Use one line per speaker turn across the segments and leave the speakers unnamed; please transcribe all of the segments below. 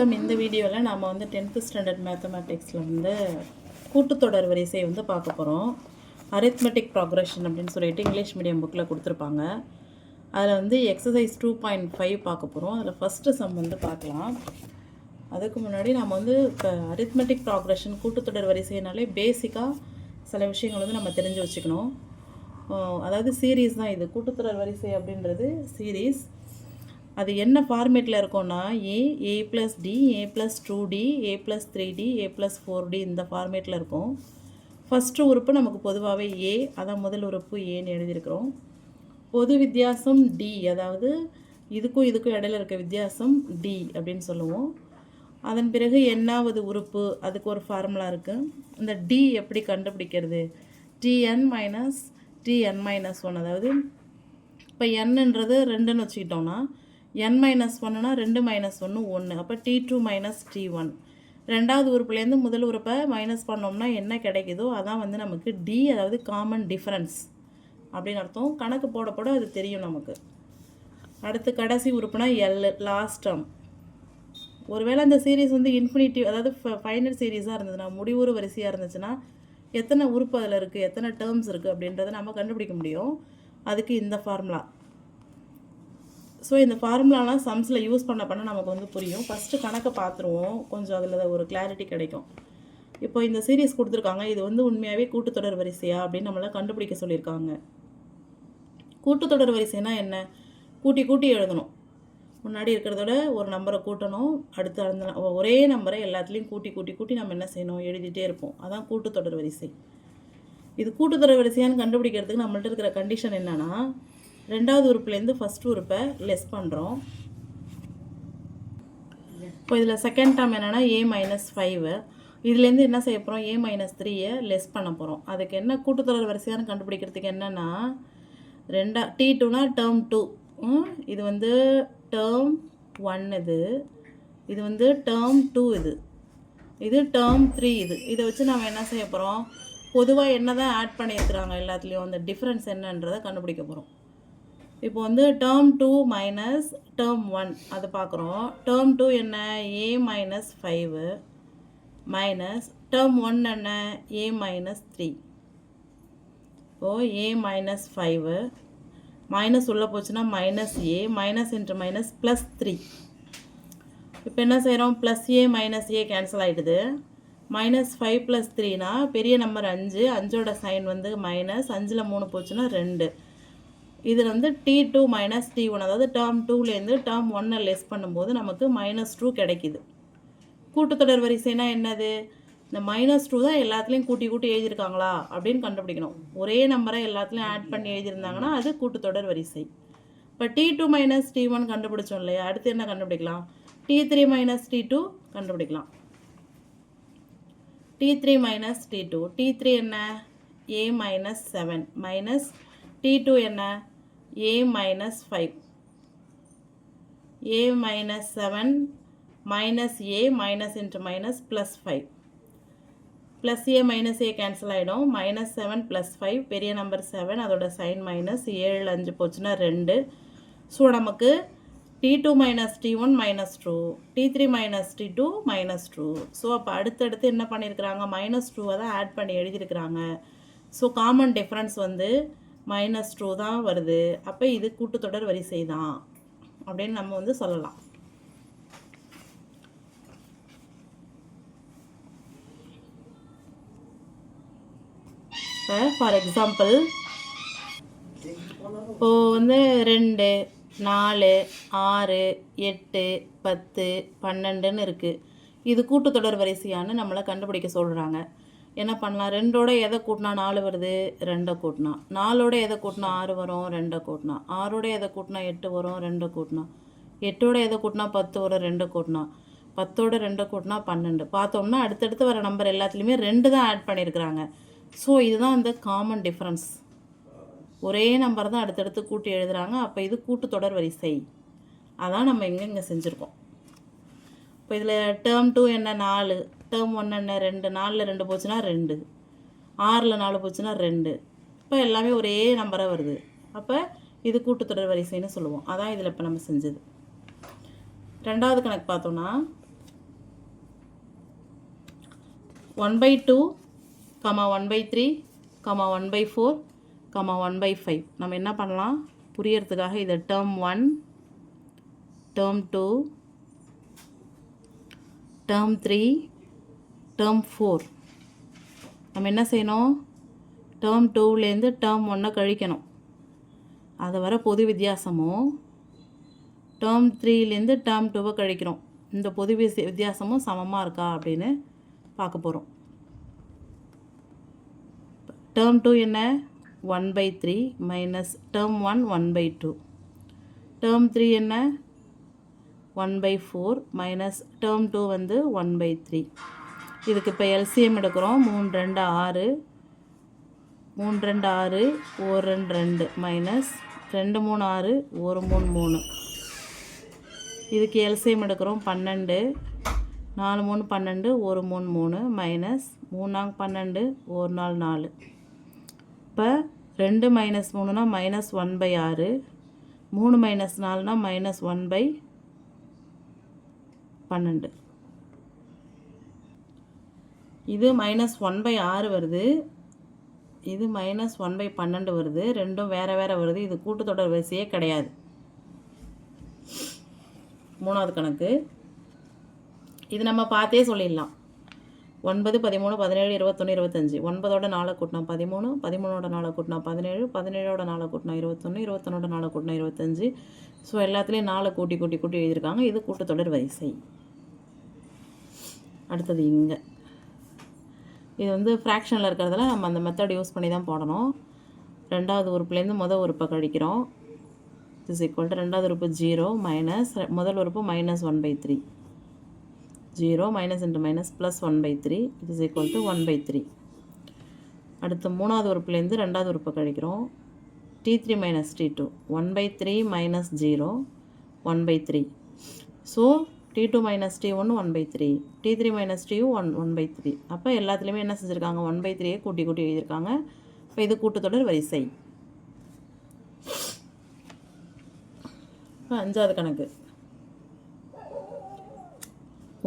வணக்கம் இந்த வீடியோவில் நாம் வந்து டென்த்து ஸ்டாண்டர்ட் மேத்தமேட்டிக்ஸில் வந்து கூட்டுத்தொடர் வரிசை வந்து பார்க்க போகிறோம் அரித்மெட்டிக் ப்ராக்ரஷன் அப்படின்னு சொல்லிட்டு இங்கிலீஷ் மீடியம் புக்கில் கொடுத்துருப்பாங்க. அதில் வந்து எக்ஸசைஸ் டூ பாயிண்ட் ஃபைவ் பார்க்க போகிறோம் அதில் ஃபஸ்ட்டு சம் வந்து பார்க்கலாம். அதுக்கு முன்னாடி நம்ம வந்து இப்போ அரித்மெட்டிக் ப்ராக்ரஷன் கூட்டுத்தொடர் வரிசைனாலே பேசிக்காக சில விஷயங்கள் வந்து நம்ம தெரிஞ்சு வச்சுக்கணும். அதாவது சீரீஸ் தான் இது. கூட்டுத்தொடர் வரிசை அப்படின்றது சீரீஸ் அது என்ன ஃபார்மேட்டில் இருக்கும்னா A A plus D A plus two D A plus three D A plus four D இந்த ஃபார்மேட்டில் இருக்கும். ஃபஸ்ட்டு உறுப்பு நமக்கு பொதுவாகவே ஏ அதான் முதல் உறுப்பு ஏன்னு எழுதியிருக்கிறோம். பொது வித்தியாசம் டி அதாவது இதுக்கும் இதுக்கும் இடையில இருக்க வித்தியாசம் டி அப்படின்னு சொல்லுவோம். அதன் பிறகு என்னாவது உறுப்பு அதுக்கு ஒரு ஃபார்முலா இருக்குது இந்த டி எப்படி கண்டுபிடிக்கிறது? T N minus T N minus one அதாவது இப்போ என்னன்றது ரெண்டுன்னு வச்சுக்கிட்டோம்னா என் மைனஸ் ஒன்னுனா ரெண்டு மைனஸ் ஒன்று ஒன்று அப்போ T two minus T one ரெண்டாவது உறுப்புலேருந்து முதல் உறுப்பை மைனஸ் பண்ணோம்னா என்ன கிடைக்குதோ அதான் வந்து நமக்கு டி அதாவது காமன் டிஃப்ரென்ஸ் அப்படின்னு அர்த்தம். கணக்கு போட போட அது தெரியும் நமக்கு. அடுத்து கடைசி உறுப்புனா எல் லாஸ்ட் டேர்ம் ஒருவேளை அந்த சீரீஸ் வந்து இன்ஃபினிட்டிவ் அதாவது ஃபைனல் சீரீஸாக இருந்ததுன்னா முடிவுறு வரிசையாக இருந்துச்சுன்னா எத்தனை உறுப்பு அதில் இருக்குது எத்தனை டேர்ம்ஸ் இருக்குது அப்படின்றத நம்ம கண்டுபிடிக்க முடியும். அதுக்கு இந்த ஃபார்முலா ஸோ இந்த ஃபார்முலாலாம் சம்ஸில் யூஸ் பண்ண பண்ண நமக்கு வந்து புரியும். ஃபஸ்ட்டு கணக்கை பார்த்துருவோம் கொஞ்சம் அதில் ஒரு கிளாரிட்டி கிடைக்கும். இப்போ இந்த சீரீஸ் கொடுத்துருக்காங்க. இது வந்து உண்மையாகவே கூட்டுத்தொடர் வரிசையா அப்படின்னு நம்மளாம் கண்டுபிடிக்க சொல்லியிருக்காங்க. கூட்டுத்தொடர் வரிசைனா என்ன? கூட்டி கூட்டி எழுதணும். முன்னாடி இருக்கிறதோட ஒரு நம்பரை கூட்டணும். அடுத்து அந்த ஒரே நம்பரை எல்லாத்துலேயும் கூட்டி கூட்டி கூட்டி நம்ம என்ன செய்யணும்? எழுதிட்டே இருப்போம். அதான் கூட்டுத்தொடர் வரிசை. இது கூட்டுத்தொடர் வரிசையான்னு கண்டுபிடிக்கிறதுக்கு நம்மள்ட்ட இருக்கிற கண்டிஷன் என்னன்னா ரெண்டாவது உறுப்புலேருந்து ஃபஸ்ட் உறுப்பை லெஸ் பண்ணுறோம் இப்போ இதில் செகண்ட் டேர்ம் என்னென்னா ஏ மைனஸ் ஃபைவு இதுலேருந்து என்ன செய்ய போகிறோம் ஏ மைனஸ் த்ரீயை லெஸ் பண்ண போகிறோம் அதுக்கு என்ன கூட்டுத்தொடர் வரிசையானு கண்டுபிடிக்கிறதுக்கு என்னென்னா ரெண்டா டி டூனா டேர்ம் டூ இது வந்து டேர்ம் ஒன் இது. இது வந்து டேர்ம் டூ இது. இது டேர்ம் த்ரீ இது. இதை வச்சு நம்ம என்ன செய்ய போகிறோம் பொதுவாக என்ன தான் ஆட் பண்ணியிருக்கிறாங்க எல்லாத்துலேயும் அந்த டிஃப்ரென்ஸ் என்னன்றதை கண்டுபிடிக்க போகிறோம் இப்போ வந்து term two minus term one அது பார்க்குறோம். டேர்ம் டூ என்ன? A minus five minus term one என்ன? ஏ மைனஸ் த்ரீ இப்போது ஏ மைனஸ் ஃபைவு மைனஸ் உள்ளே போச்சுன்னா minus A minus into minus plus three இப்போ என்ன செய்கிறோம் plus A minus A cancel ஆகிடுது மைனஸ் ஃபைவ் ப்ளஸ் த்ரீனா பெரிய நம்பர் அஞ்சு. அஞ்சோட சைன் வந்து மைனஸ் அஞ்சில் மூணு போச்சுன்னா ரெண்டு. இதில் வந்து T two minus T one அதாவது டேர்ம் டூலேருந்து டேர்ம் ஒன்னை லெஸ் பண்ணும்போது நமக்கு மைனஸ் டூ கிடைக்கிது. கூட்டுத்தொடர் வரிசைனா என்னது? இந்த மைனஸ் டூ தான் எல்லாத்துலேயும் கூட்டி கூட்டி எழுதியிருக்காங்களா? அப்படின்னு கண்டுபிடிக்கணும். ஒரே நம்பரை எல்லாத்துலேயும் ஆட் பண்ணி எழுதியிருந்தாங்கன்னா அது கூட்டுத்தொடர் வரிசை. இப்போ T two minus T one கண்டுபிடிச்சோம் இல்லையா? அடுத்து என்ன கண்டுபிடிக்கலாம்? T three minus T two கண்டுபிடிக்கலாம். T three minus T two T three என்ன? A minus seven minus T two என்ன? A minus five A minus seven minus A minus into minus plus five plus A minus A cancel ஆகிடும் minus seven plus five பெரிய number seven அதோட sign minus ஏழு அஞ்சு போச்சுன்னா ரெண்டு. So நமக்கு T two minus T one minus two T three minus T two minus two so அப்போ அடுத்தடுத்து என்ன பண்ணியிருக்கிறாங்க? மைனஸ் டூவை தான் ஆட் பண்ணி எழுதியிருக்கிறாங்க. ஸோ காமன் டிஃப்ரென்ஸ் வந்து மைனஸ் டூ தான் வருது. அப்போ இது கூட்டுத்தொடர் வரிசை தான் அப்படின்னு நம்ம வந்து சொல்லலாம். இப்போ ஃபார் எக்ஸாம்பிள் இப்போது வந்து ரெண்டு நாலு ஆறு எட்டு பத்து பன்னெண்டுன்னு இருக்குது இது கூட்டுத்தொடர் வரிசையான்னு நம்மளை கண்டுபிடிக்க சொல்கிறாங்க என்ன பண்ணலாம்? ரெண்டோட எதை கூட்டினா நாலு வருது? ரெண்டை கூட்டினா. நாலோட எதை கூட்டினா ஆறு வரும்? ரெண்டை கூட்டினா. ஆறோட எதை கூட்டினா எட்டு வரும்? ரெண்டை கூட்டினா. எட்டோட எதை கூட்டினா பத்து வரும்? ரெண்டை கூட்டினா. பத்தோட ரெண்டை கூட்டினா பன்னெண்டு. பார்த்தோம்னா அடுத்தடுத்து வர நம்பர் எல்லாத்துலேயுமே ரெண்டு தான் ஆட் பண்ணியிருக்கிறாங்க. ஸோ இதுதான் அந்த காமன் டிஃப்ரென்ஸ் ஒரே நம்பர் தான் அடுத்தடுத்து கூட்டி எழுதுகிறாங்க அப்போ இது கூட்டுத்தொடர் வரிசை. அதான் நம்ம எங்கே இங்கே செஞ்சுருக்கோம். இப்போ இதில் டேர்ம் டூ என்ன? நாலு. டேர்ம் ஒன் என்ன ரெண்டு நாலில் ரெண்டு போச்சுன்னா ரெண்டு. ஆறில் நாலு போச்சுன்னா ரெண்டு. இப்போ எல்லாமே ஒரே நம்பராக வருது. அப்போ இது கூட்டுத்தொடர் வரிசைன்னு சொல்லுவோம். அதான் இதில் இப்போ நம்ம செஞ்சது. ரெண்டாவது கணக்கு பார்த்தோன்னா one by two comma one by three comma one by four comma one by five நம்ம என்ன பண்ணலாம்? புரியறதுக்காக இதை term one term two term three term four நம்ம என்ன செய்யணும்? டேர்ம் டூவிலேருந்து டேர்ம் ஒன்றை கழிக்கணும். அது வர பொது வித்தியாசமும் டேர்ம் த்ரீலேருந்து டேர்ம் டூவை கழிக்கிறோம். இந்த பொது விசி- வித்தியாசமும் சமமாக இருக்கா அப்படின்னு பார்க்க போகிறோம் டேர்ம் டூ என்ன? One by three minus term one one by two term three என்ன? One by four minus term two வந்து ஒன் பை த்ரீ இதுக்கு இப்போ எல்சிஎம் எடுக்கிறோம். மூணு ரெண்டு ஆறு. மூணு ரெண்டு ஆறு ஒரு ரெண்டு ரெண்டு. மைனஸ் ரெண்டு மூணு ஆறு ஒரு மூணு மூணு. இதுக்கு எல்சிஎம் எடுக்கிறோம். பன்னெண்டு. நாலு மூணு பன்னெண்டு ஒரு மூணு மூணு. மைனஸ் மூணாங்க பன்னெண்டு ஒரு நாள் நாலு. இப்போ ரெண்டு மைனஸ் மூணுனா மைனஸ் ஒன் பை ஆறு. மூணு மைனஸ் நாலுனா மைனஸ் ஒன் பை பன்னெண்டு. இது மைனஸ் ஒன் பை ஆறு வருது. இது மைனஸ் ஒன் பை பன்னெண்டு வருது. ரெண்டும் வேறு வேறு வருது. இது கூட்டுத்தொடர் வரிசையே கிடையாது. மூணாவது கணக்கு. இது நம்ம பார்த்தே சொல்லிடலாம். ஒன்பது பதிமூணு பதினேழு இருபத்தொன்று இருபத்தஞ்சி. ஒன்பதோட நாளை கூட்டினா பதிமூணு பதிமூணோட நாளை கூட்டினா பதினேழு பதினேழோட நாளை கூட்டினா இருபத்தொன்று இருபத்தொன்னோட நாளை கூட்டினா இருபத்தஞ்சி. ஸோ எல்லாத்துலேயும் நாளை கூட்டி கூட்டி கூட்டி எழுதியிருக்காங்க. இது கூட்டுத்தொடர் வரிசை. அடுத்தது இங்கே. இது வந்து ஃப்ராக்ஷனில் இருக்கிறதுல நம்ம அந்த மெத்தட் யூஸ் பண்ணி தான் போடணும். ரெண்டாவது உறுப்புலேருந்து முதல் உறுப்பை கழிக்கிறோம். இஸ் ஈக்குவல் டு ரெண்டாவது உறுப்பு ஜீரோ மைனஸ் முதல் உறுப்பு minus one by three zero minus into minus plus one by three it is equal to one by three அடுத்து மூணாவது உறுப்புலேருந்து ரெண்டாவது உறுப்பை கழிக்கிறோம். T three minus T two one by three minus zero one by three so T two minus T one one by three T three minus T one one by three அப்போ எல்லாத்துலேயுமே என்ன செஞ்சுருக்காங்க? ஒன் பை த்ரீயே கூட்டி கூட்டி எழுதியிருக்காங்க. இப்போ இது கூட்டுத்தொடர் வரிசை. இப்போ அஞ்சாவது கணக்கு.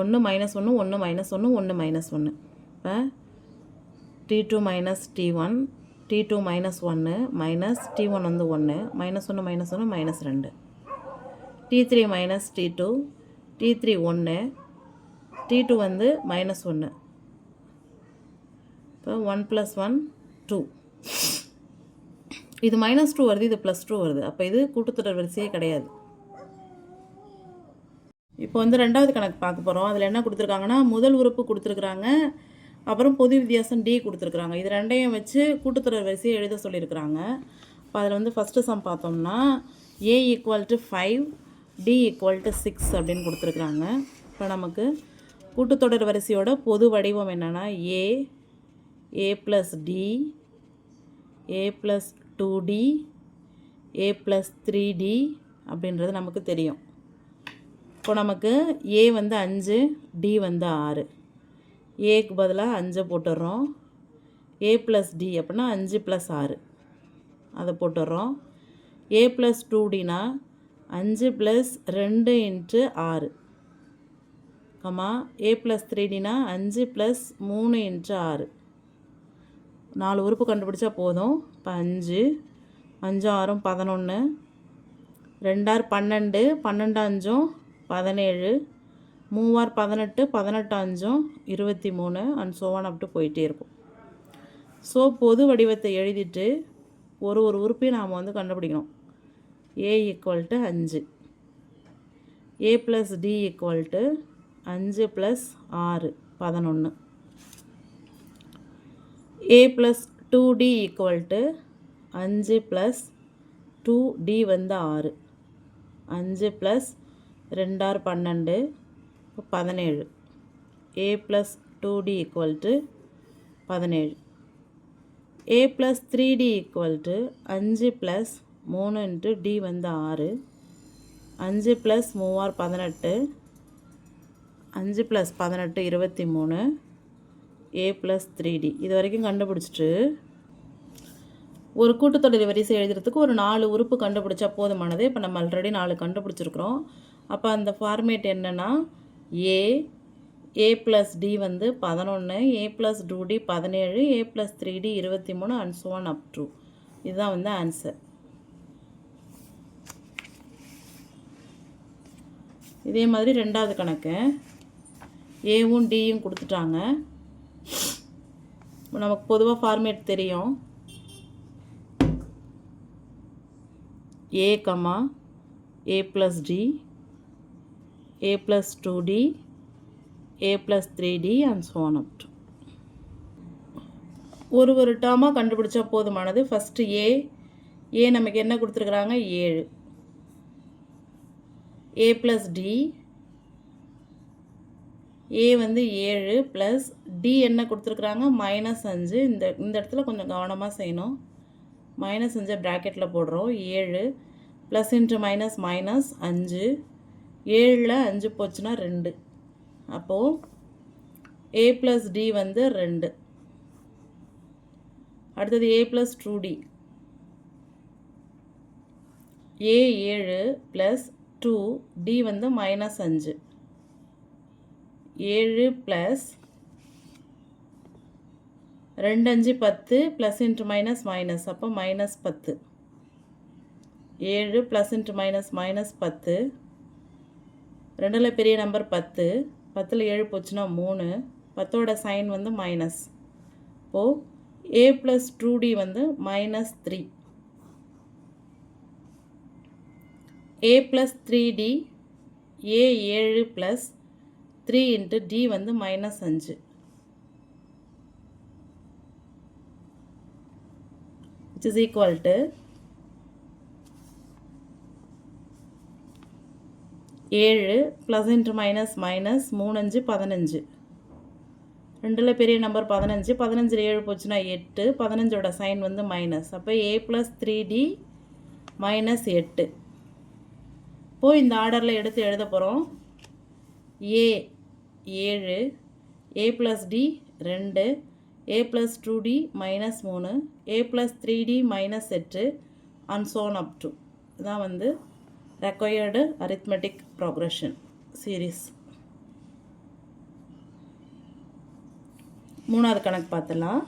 ஒன்று மைனஸ் ஒன்று ஒன்று மைனஸ் ஒன்று ஒன்று மைனஸ் ஒன்று இப்போ T two minus T one T two minus ஒன்று மைனஸ் டி ஒன் வந்து ஒன்று மைனஸ் ஒன்று மைனஸ் ஒன்று மைனஸ் ரெண்டு. T three minus T two T three ஒன்று டி டூ வந்து மைனஸ் ஒன்று இப்போ ஒன் ப்ளஸ் ஒன் டூ இது மைனஸ் டூ வருது இது ப்ளஸ் டூ வருது. அப்போ இது கூட்டுத்தொடர் வரிசையே கிடையாது. இப்போ வந்து ரெண்டாவது கணக்கு பார்க்க போகிறோம் அதில் என்ன கொடுத்துருக்காங்கன்னா முதல் உறுப்பு கொடுத்துருக்குறாங்க. அப்புறம் பொது வித்தியாசம் டி கொடுத்துருக்குறாங்க. இது ரெண்டையும் வச்சு கூட்டுத்தொடர் வரிசையை எழுத சொல்லியிருக்கிறாங்க. இப்போ அதில் வந்து ஃபஸ்ட்டு சம் பார்த்தோம்னா a equal to five d equal to six அப்படின்னு கொடுத்துருக்குறாங்க. இப்போ நமக்கு கூட்டுத்தொடர் வரிசையோட பொது வடிவம் என்னென்னா a a plus d a plus two d a plus three d அப்படின்றது நமக்கு தெரியும். இப்போ நமக்கு ஏ வந்து அஞ்சு டி வந்து ஆறு. ஏக்கு பதிலாக அஞ்சை போட்டுடுறோம். ஏ ப்ளஸ் டி அப்படின்னா அஞ்சு ப்ளஸ் ஆறு. அதை போட்டுடுறோம். ஏ ப்ளஸ் டூ டினா அஞ்சு ப்ளஸ் ரெண்டு இன்ட்டு ஆறு. கமா ஏ ப்ளஸ் த்ரீடினா அஞ்சு ப்ளஸ் மூணு இன்ட்டு ஆறு. நாலு உறுப்பு கண்டுபிடிச்சா போதும். இப்போ அஞ்சு அஞ்சு ஆறும் பதினொன்று ரெண்டார் பன்னெண்டு பன்னெண்டு அஞ்சும் பதினேழு மூவார் பதினெட்டு பதினெட்டு அஞ்சும் இருபத்தி மூணு அண்ட் சோவான் அப்ட்டு போயிட்டே இருக்கும். ஸோ பொது வடிவத்தை எழுதிட்டு ஒரு ஒரு உறுப்பையும் நாம் வந்து கண்டுபிடிக்கணும். ஏ ஈக்குவல் டு அஞ்சு. A plus d equal to அஞ்சு ப்ளஸ் ஆறு பதினொன்று a plus two d equal to அஞ்சு ப்ளஸ் டூ டி வந்து ஆறு. அஞ்சு ப்ளஸ் ரெண்டாறு பன்னெண்டு பதினேழு. A plus two d equal to பதினேழு. A plus three d equal to அஞ்சு ப்ளஸ் மூணு இன்ட்டு டி வந்து ஆறு. அஞ்சு ப்ளஸ் மூவார் பதினெட்டு. அஞ்சு ப்ளஸ் பதினெட்டு இருபத்தி மூணு ஏ ப்ளஸ் த்ரீ டி இது வரைக்கும் கண்டுபிடிச்சிட்டு ஒரு கூட்டுத்தொடர் வரிசை எழுதுறதுக்கு ஒரு நாலு உறுப்பு கண்டுபிடிச்சா போதுமானது. இப்போ நம்ம ஆல்ரெடி நாலு கண்டுபிடிச்சிருக்கிறோம். அப்போ அந்த ஃபார்மேட் என்னென்னா ஏ ஏ ப்ளஸ் டி வந்து பதினொன்று ஏ ப்ளஸ் டூ டி பதினேழு ஏ ப்ளஸ் த்ரீ டி இருபத்தி மூணு அண்ட் சோன் அப் டூ இதுதான் வந்து ஆன்சர் இதே மாதிரி ரெண்டாவது கணக்கு. ஏவும் டியும் கொடுத்துட்டாங்க. நமக்கு பொதுவாக ஃபார்மேட் தெரியும். A comma a plus d a plus two d a plus three d and so on up to ஒரு ஒரு டேர்மாக கண்டுபிடிச்சா போதுமானது. ஃபஸ்ட்டு ஏ ஏ நமக்கு என்ன கொடுத்துருக்குறாங்க? ஏழு. ஏ ப்ளஸ் டி ஏ வந்து ஏழு ப்ளஸ் டி என்ன கொடுத்துருக்குறாங்க? மைனஸ் அஞ்சு. இந்த இந்த இடத்துல கொஞ்சம் கவனமாக செய்யணும். மைனஸ் அஞ்சை ப்ராக்கெட்டில் போடுறோம். ஏழு ப்ளஸ் இன்ட்டு மைனஸ் மைனஸ் அஞ்சு. ஏழில் அஞ்சு போச்சுன்னா ரெண்டு. அப்போது ஏ ப்ளஸ் டி வந்து ரெண்டு. அடுத்தது a plus two d a ஏழு ப்ளஸ் டூ டி வந்து மைனஸ் அஞ்சு. ஏழு ப்ளஸ் ரெண்டு அஞ்சு பத்து ப்ளஸ் இன்ட்டு மைனஸ் மைனஸ் அப்போ மைனஸ் பத்து. ஏழு ப்ளஸ் இன்ட்டு மைனஸ் மைனஸ் பத்து. ரெண்டில் பெரிய நம்பர் பத்து. பத்தில் ஏழு போச்சுன்னா மூணு. பத்தோட சைன் வந்து மைனஸ் இப்போது ஏ ப்ளஸ் டூ டி வந்து minus three a plus three d a ஏழு ப்ளஸ் த்ரீ இன்ட்டு டி வந்து மைனஸ் அஞ்சு. Which is equal to ஏழு ப்ளஸ் இன்ட்டு மைனஸ் மைனஸ் மூணஞ்சு பதினஞ்சு. ரெண்டில் பெரிய நம்பர் பதினஞ்சு பதினஞ்சில் ஏழு போச்சுன்னா எட்டு பதினஞ்சோட சைன் வந்து மைனஸ் அப்போ a plus three d minus எட்டு. இப்போது இந்த ஆர்டரில் எடுத்து எழுத போகிறோம் ஏ ஏழு ஏ ப்ளஸ் டி ரெண்டு a plus two d minus மூணு a plus three d minus எட்டு and so on up to இதான் வந்து ரெக்வயர்டு அரித்மெட்டிக் ப்ரோக்ரஷன் சீரீஸ் மூணாவது கணக்கு பார்த்துலாம்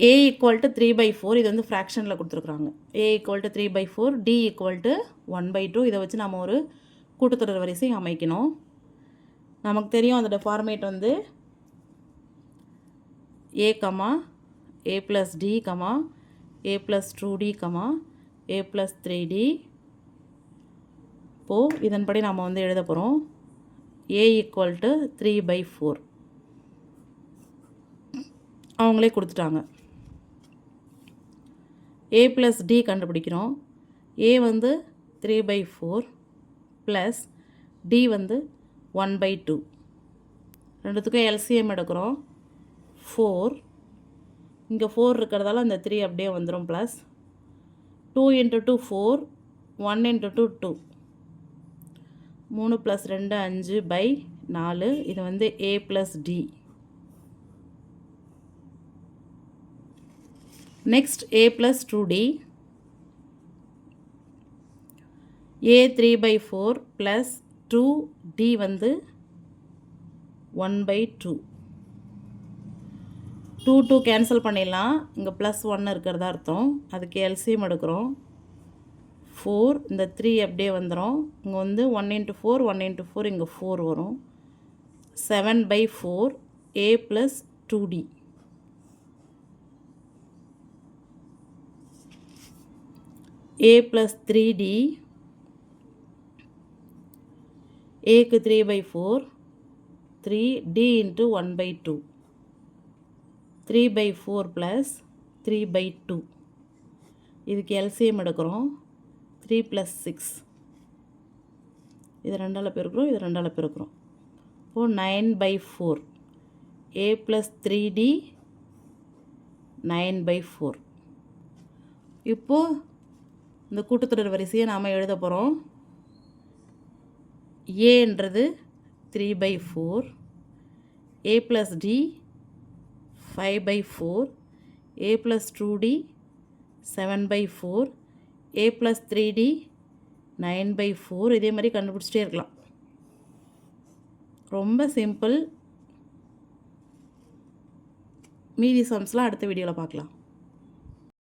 a equal to three by four இது வந்து ஃப்ராக்ஷனில் கொடுத்துருக்குறாங்க. A equal to three by four d equal to one by two இதை வச்சு நம்ம ஒரு கூட்டுத்தொடர் வரிசை அமைக்கணும். நமக்கு தெரியும் அதோட ஃபார்மேட் வந்து a comma a plus d comma a plus two d comma a plus three d இப்போது இதன்படி நம்ம வந்து எழுத போகிறோம் a equal to three by four அவங்களே கொடுத்துட்டாங்க. ஏ ப்ளஸ் டி கண்டுபிடிக்கிறோம். ஏ வந்து three by four plus d வந்து ஒன் பை டூ ரெண்டுத்துக்கும் எல்சிஎம் எடுக்கிறோம். ஃபோர் இங்கே ஃபோர் இருக்கிறதால அந்த த்ரீ அப்படியே வந்துடும் plus two into two four one into two two மூணு ப்ளஸ் ரெண்டு அஞ்சு பை நாலு. இது வந்து a plus d next a plus two d a three by four plus two d வந்து one by two two two cancel பண்ணிடலாம். இங்கே plus one இருக்கிறதா அர்த்தம். அதுக்கு எல்சிஎம் எடுக்கிறோம். ஃபோர் இந்த த்ரீ அப்படியே வந்துடும் இங்கே வந்து one into four one into four இங்கே ஃபோர் வரும். Seven by four a plus two d a plus three d ஏக்கு three by four three d into one by two three by four plus three by two இதுக்கு LCM எடுக்கிறோம். Three plus six இது ரெண்டால் பெருக்கிறோம். இது ரெண்டால் பெருக்கிறோம். இப்போது nine by four a plus three d nine by four இப்போது இந்த கூட்டுத்தொடர் வரிசையை நாம் எழுத போகிறோம் ஏன்றது three by four a plus d five by four a plus two d seven by four a plus three d nine by four இதே மாதிரி கண்டுபிடிச்சிட்டே இருக்கலாம். ரொம்ப சிம்பிள் மீதி சம்ஸ்லாம் அடுத்த வீடியோவில் பார்க்கலாம்.